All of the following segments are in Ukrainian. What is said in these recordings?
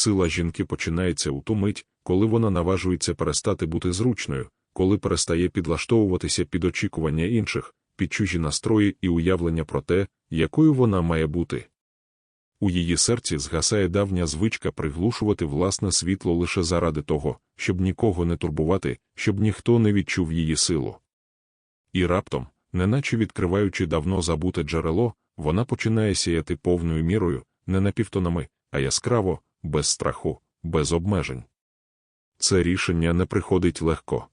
Сила жінки починається у ту мить, коли вона наважується перестати бути зручною, коли перестає підлаштовуватися під очікування інших, під чужі настрої і уявлення про те, якою вона має бути. У її серці згасає давня звичка приглушувати власне світло лише заради того, щоб нікого не турбувати, щоб ніхто не відчув її силу. І раптом, неначе відкриваючи давно забуте джерело, вона починає сіяти повною мірою, не напівтонами, а яскраво, без страху, без обмежень. Це рішення не приходить легко.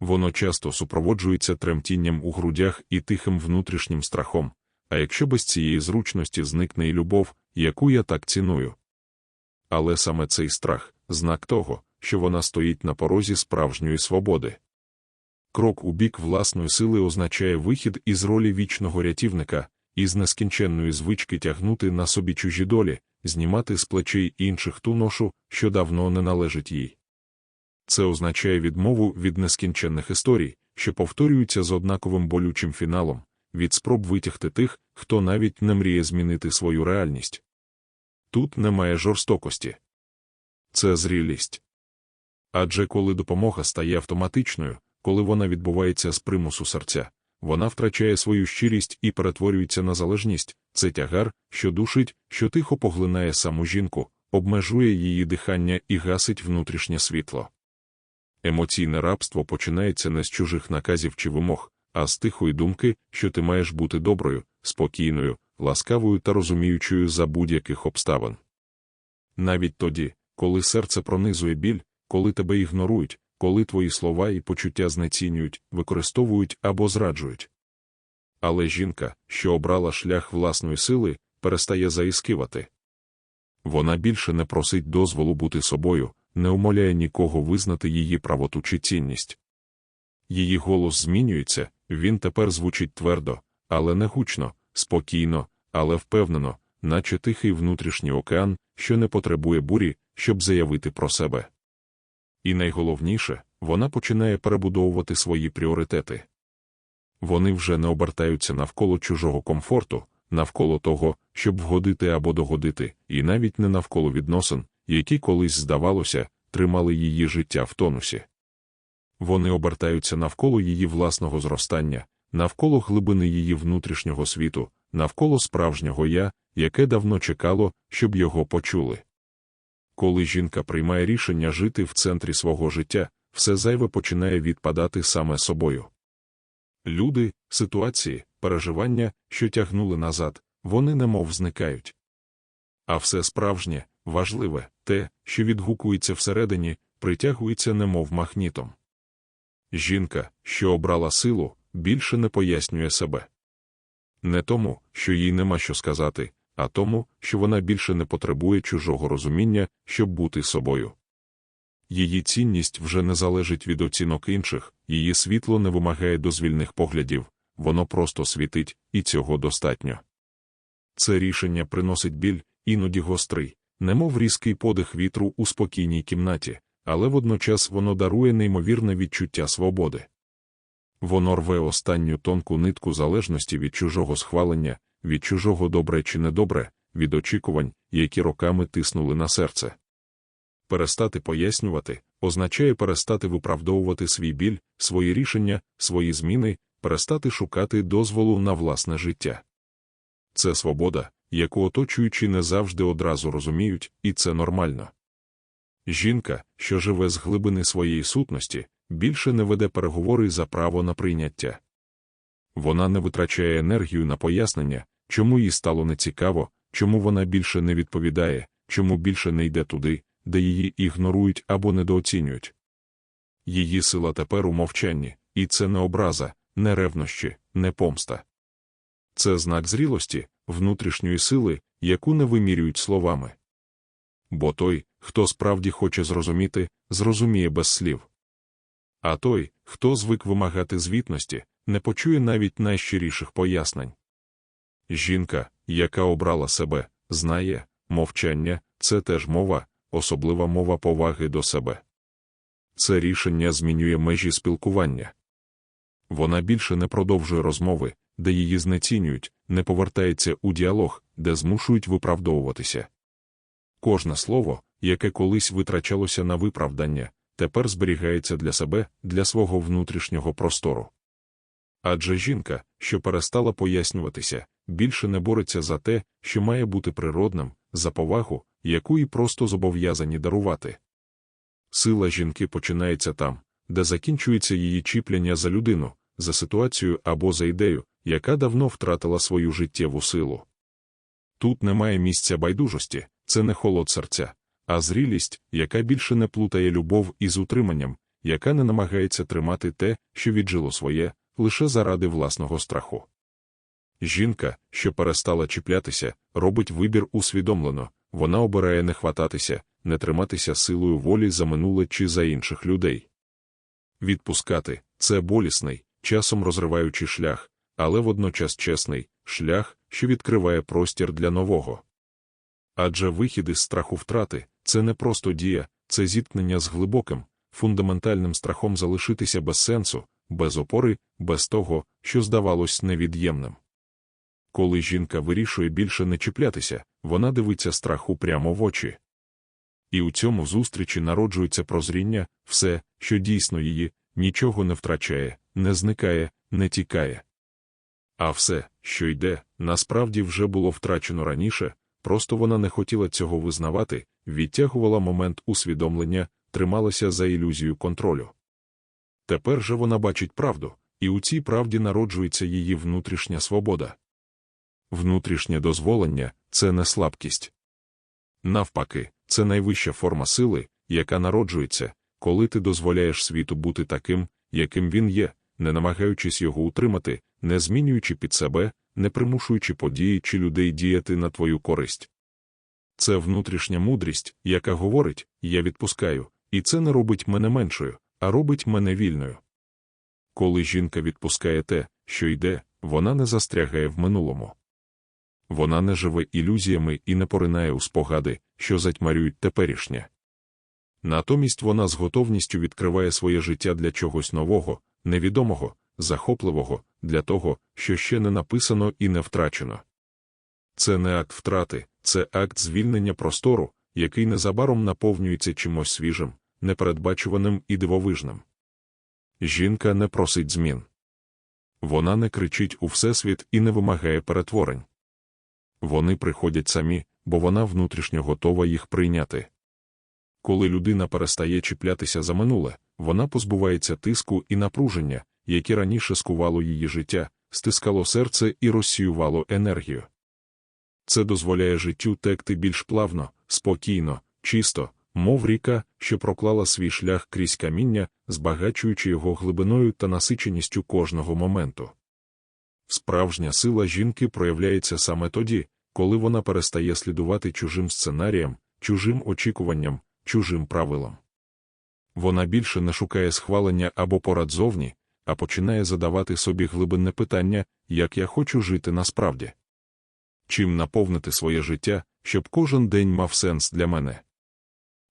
Воно часто супроводжується тремтінням у грудях і тихим внутрішнім страхом, а якщо без цієї зручності зникне і любов, яку я так ціную. Але саме цей страх знак того, що вона стоїть на порозі справжньої свободи. Крок у бік власної сили означає вихід із ролі вічного рятівника, із нескінченної звички тягнути на собі чужі долі, знімати з плечей інших ту ношу, що давно не належить їй. Це означає відмову від нескінченних історій, що повторюються з однаковим болючим фіналом, від спроб витягти тих, хто навіть не мріє змінити свою реальність. Тут немає жорстокості. Це зрілість. Адже коли допомога стає автоматичною, коли вона відбувається з примусу серця, вона втрачає свою щирість і перетворюється на залежність, це тягар, що душить, що тихо поглинає саму жінку, обмежує її дихання і гасить внутрішнє світло. Емоційне рабство починається не з чужих наказів чи вимог, а з тихої думки, що ти маєш бути доброю, спокійною, ласкавою та розуміючою за будь-яких обставин. Навіть тоді, коли серце пронизує біль, коли тебе ігнорують, коли твої слова і почуття знецінюють, використовують або зраджують. Але жінка, що обрала шлях власної сили, перестає заіскивати. Вона більше не просить дозволу бути собою, не умоляє нікого визнати її правоту чи цінність. Її голос змінюється, він тепер звучить твердо, але не гучно, спокійно, але впевнено, наче тихий внутрішній океан, що не потребує бурі, щоб заявити про себе. І найголовніше, вона починає перебудовувати свої пріоритети. Вони вже не обертаються навколо чужого комфорту, навколо того, щоб вгодити або догодити, і навіть не навколо відносин, які колись, здавалося, тримали її життя в тонусі. Вони обертаються навколо її власного зростання, навколо глибини її внутрішнього світу, навколо справжнього я, яке давно чекало, щоб його почули. Коли жінка приймає рішення жити в центрі свого життя, все зайве починає відпадати саме собою. Люди, ситуації, переживання, що тягнули назад, вони немов зникають. А все справжнє, важливе, те, що відгукується всередині, притягується немов магнітом. Жінка, що обрала силу, більше не пояснює себе. Не тому, що їй нема що сказати, а тому, що вона більше не потребує чужого розуміння, щоб бути собою. Її цінність вже не залежить від оцінок інших, її світло не вимагає дозвільних поглядів, воно просто світить, і цього достатньо. Це рішення приносить біль, іноді гострий, немов різкий подих вітру у спокійній кімнаті, але водночас воно дарує неймовірне відчуття свободи. Воно рве останню тонку нитку залежності від чужого схвалення, від чужого добре чи недобре, від очікувань, які роками тиснули на серце. Перестати пояснювати означає перестати виправдовувати свій біль, свої рішення, свої зміни, перестати шукати дозволу на власне життя. Це свобода, яку оточуючі не завжди одразу розуміють, і це нормально. Жінка, що живе з глибини своєї сутності, більше не веде переговори за право на прийняття. Вона не витрачає енергію на пояснення, чому їй стало нецікаво, чому вона більше не відповідає, чому більше не йде туди, де її ігнорують або недооцінюють. Її сила тепер у мовчанні, і це не образа, не ревнощі, не помста. Це знак зрілості, внутрішньої сили, яку не вимірюють словами. Бо той, хто справді хоче зрозуміти, зрозуміє без слів. А той, хто звик вимагати звітності, не почує навіть найщиріших пояснень. Жінка, яка обрала себе, знає, мовчання це теж мова, особлива мова поваги до себе. Це рішення змінює межі спілкування. Вона більше не продовжує розмови, де її знецінюють, не повертається у діалог, де змушують виправдовуватися. Кожне слово, яке колись витрачалося на виправдання, тепер зберігається для себе, для свого внутрішнього простору. Адже жінка, що перестала пояснюватися, більше не бореться за те, що має бути природним, за повагу, яку і просто зобов'язані дарувати. Сила жінки починається там, де закінчується її чіпляння за людину, за ситуацію або за ідею, яка давно втратила свою життєву силу. Тут немає місця байдужості, це не холод серця, а зрілість, яка більше не плутає любов із утриманням, яка не намагається тримати те, що віджило своє, лише заради власного страху. Жінка, що перестала чіплятися, робить вибір усвідомлено, вона обирає не хвататися, не триматися силою волі за минуле чи за інших людей. Відпускати це болісний, часом розриваючий шлях, але водночас чесний шлях, що відкриває простір для нового. Адже вихід із страху втрати це не просто дія, це зіткнення з глибоким, фундаментальним страхом залишитися без сенсу, без опори, без того, що здавалось невід'ємним. Коли жінка вирішує більше не чіплятися, вона дивиться страху прямо в очі. І у цьому зустрічі народжується прозріння, все, що дійсно її, нічого не втрачає, не зникає, не тікає. А все, що йде, насправді вже було втрачено раніше, просто вона не хотіла цього визнавати, відтягувала момент усвідомлення, трималася за ілюзію контролю. Тепер же вона бачить правду, і у цій правді народжується її внутрішня свобода. Внутрішнє дозволення це не слабкість. Навпаки, це найвища форма сили, яка народжується, коли ти дозволяєш світу бути таким, яким він є, не намагаючись його утримати, не змінюючи під себе, не примушуючи події чи людей діяти на твою користь. Це внутрішня мудрість, яка говорить я відпускаю, і це не робить мене меншою, а робить мене вільною. Коли жінка відпускає те, що йде, вона не застрягає в минулому. Вона не живе ілюзіями і не поринає у спогади, що затьмарюють теперішнє. Натомість вона з готовністю відкриває своє життя для чогось нового, невідомого, захопливого, для того, що ще не написано і не втрачено. Це не акт втрати, це акт звільнення простору, який незабаром наповнюється чимось свіжим, непередбачуваним і дивовижним. Жінка не просить змін. Вона не кричить у всесвіт і не вимагає перетворень. Вони приходять самі, бо вона внутрішньо готова їх прийняти. Коли людина перестає чіплятися за минуле, вона позбувається тиску і напруження, яке раніше скувало її життя, стискало серце і розсіювало енергію. Це дозволяє життю текти більш плавно, спокійно, чисто, мов ріка, що проклала свій шлях крізь каміння, збагачуючи його глибиною та насиченістю кожного моменту. Справжня сила жінки проявляється саме тоді, коли вона перестає слідувати чужим сценаріям, чужим очікуванням, чужим правилам. Вона більше не шукає схвалення або порад зовні, а починає задавати собі глибинне питання, як я хочу жити насправді. Чим наповнити своє життя, щоб кожен день мав сенс для мене.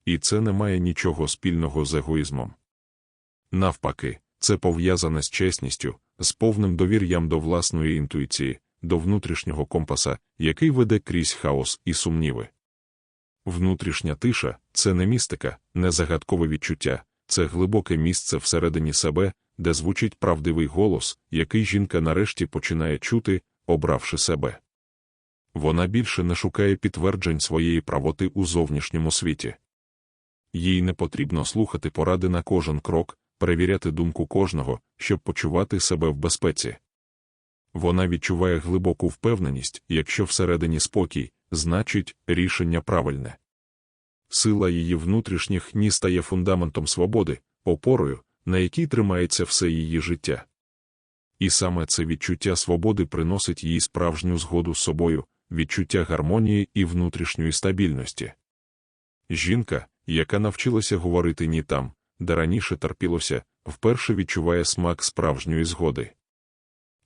І це не має нічого спільного з егоїзмом. Навпаки, це пов'язане з чесністю, з повним довір'ям до власної інтуїції, до внутрішнього компаса, який веде крізь хаос і сумніви. Внутрішня тиша це не містика, не загадкове відчуття, це глибоке місце всередині себе, де звучить правдивий голос, який жінка нарешті починає чути, обравши себе. Вона більше не шукає підтверджень своєї правоти у зовнішньому світі. Їй не потрібно слухати поради на кожен крок, перевіряти думку кожного, щоб почувати себе в безпеці. Вона відчуває глибоку впевненість, якщо всередині спокій, значить, рішення правильне. Сила її внутрішніх ні стає фундаментом свободи, опорою, на якій тримається все її життя. І саме це відчуття свободи приносить їй справжню згоду з собою, відчуття гармонії і внутрішньої стабільності. Жінка, яка навчилася говорити ні там, де раніше терпілося, вперше відчуває смак справжньої згоди.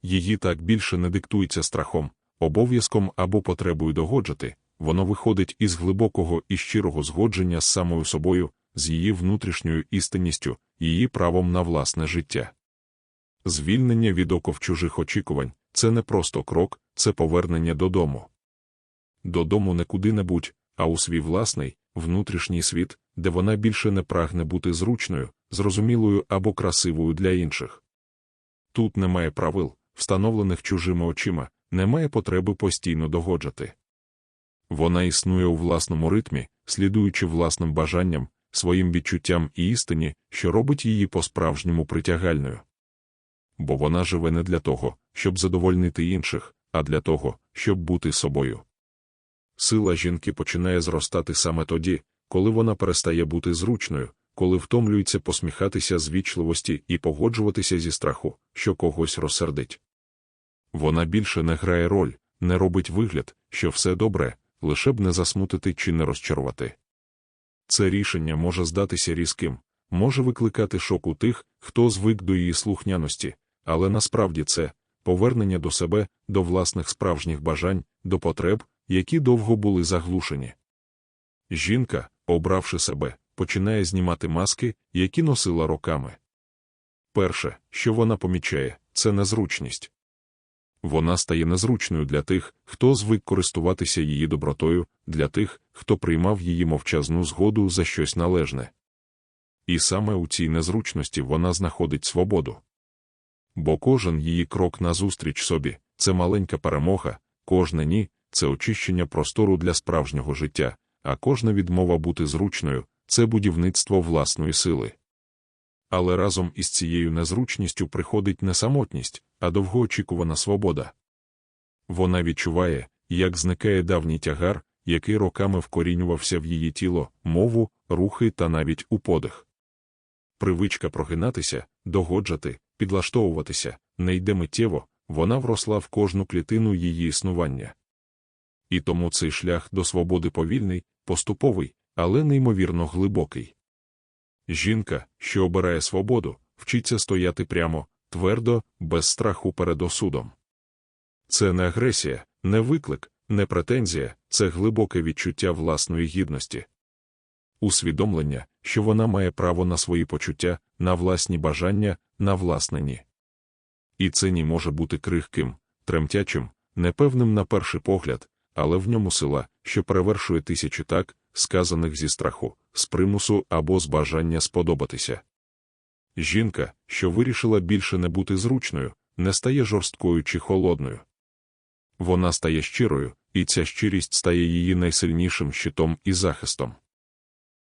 Її так більше не диктується страхом, обов'язком або потребою догоджати, воно виходить із глибокого і щирого згодження з самою собою, з її внутрішньою істинністю, її правом на власне життя. Звільнення від оков чужих очікувань це не просто крок, це повернення додому. Додому не куди-небудь, а у свій власний, внутрішній світ, де вона більше не прагне бути зручною, зрозумілою або красивою для інших. Тут немає правил, встановлених чужими очима, немає потреби постійно догоджати. Вона існує у власному ритмі, слідуючи власним бажанням, своїм відчуттям і істині, що робить її по-справжньому притягальною. Бо вона живе не для того, щоб задовольнити інших, а для того, щоб бути собою. Сила жінки починає зростати саме тоді, коли вона перестає бути зручною, коли втомлюється посміхатися з вічливості і погоджуватися зі страху, що когось розсердить. Вона більше не грає роль, не робить вигляд, що все добре, лише б не засмутити чи не розчарувати. Це рішення може здатися різким, може викликати шок у тих, хто звик до її слухняності, але насправді це повернення до себе, до власних справжніх бажань, до потреб, які довго були заглушені. Жінка, обравши себе, починає знімати маски, які носила роками. Перше, що вона помічає, це незручність. Вона стає незручною для тих, хто звик користуватися її добротою, для тих, хто приймав її мовчазну згоду за щось належне. І саме у цій незручності вона знаходить свободу. Бо кожен її крок назустріч собі це маленька перемога, кожне ні це очищення простору для справжнього життя, а кожна відмова бути зручною це будівництво власної сили. Але разом із цією незручністю приходить не самотність, а довгоочікувана свобода. Вона відчуває, як зникає давній тягар, який роками вкорінювався в її тіло, мову, рухи та навіть у подих. Привичка прогинатися, догоджати, підлаштовуватися, не йде миттєво, вона вросла в кожну клітину її існування. І тому цей шлях до свободи повільний, поступовий, але неймовірно глибокий. Жінка, що обирає свободу, вчиться стояти прямо, твердо, без страху перед осудом. Це не агресія, не виклик, не претензія, це глибоке відчуття власної гідності. Усвідомлення, що вона має право на свої почуття, на власні бажання, на власне ні. І це ні може бути крихким, тремтячим, непевним на перший погляд, але в ньому сила, що перевершує тисячі так, сказаних зі страху, з примусу або з бажання сподобатися. Жінка, що вирішила більше не бути зручною, не стає жорсткою чи холодною. Вона стає щирою, і ця щирість стає її найсильнішим щитом і захистом.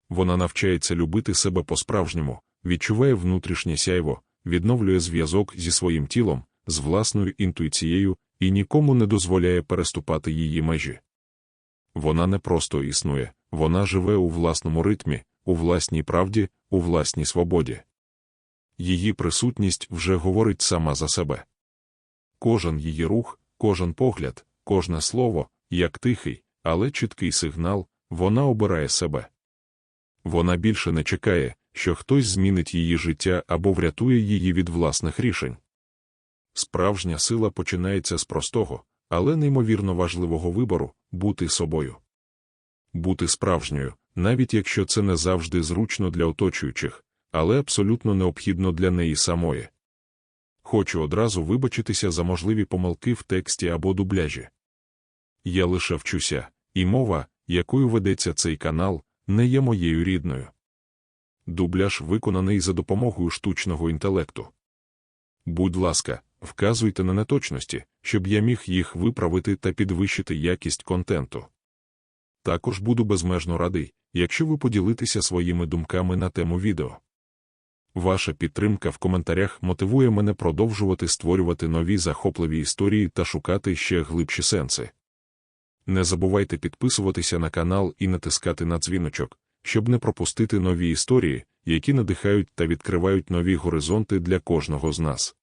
Вона навчається любити себе по-справжньому, відчуває внутрішнє сяйво, відновлює зв'язок зі своїм тілом, з власною інтуїцією і нікому не дозволяє переступати її межі. Вона не просто існує, вона живе у власному ритмі, у власній правді, у власній свободі. Її присутність вже говорить сама за себе. Кожен її рух, кожен погляд, кожне слово, як тихий, але чіткий сигнал, вона обирає себе. Вона більше не чекає, що хтось змінить її життя або врятує її від власних рішень. Справжня сила починається з простого, але неймовірно важливого вибору бути собою. Бути справжньою, навіть якщо це не завжди зручно для оточуючих, але абсолютно необхідно для неї самої. Хочу одразу вибачитися за можливі помилки в тексті або дубляжі. Я лише вчуся, і мова, якою ведеться цей канал, не є моєю рідною. Дубляж виконаний за допомогою штучного інтелекту. Будь ласка, вказуйте на неточності, щоб я міг їх виправити та підвищити якість контенту. Також буду безмежно радий, якщо ви поділитеся своїми думками на тему відео. Ваша підтримка в коментарях мотивує мене продовжувати створювати нові захопливі історії та шукати ще глибші сенси. Не забувайте підписуватися на канал і натискати на дзвіночок, щоб не пропустити нові історії, які надихають та відкривають нові горизонти для кожного з нас.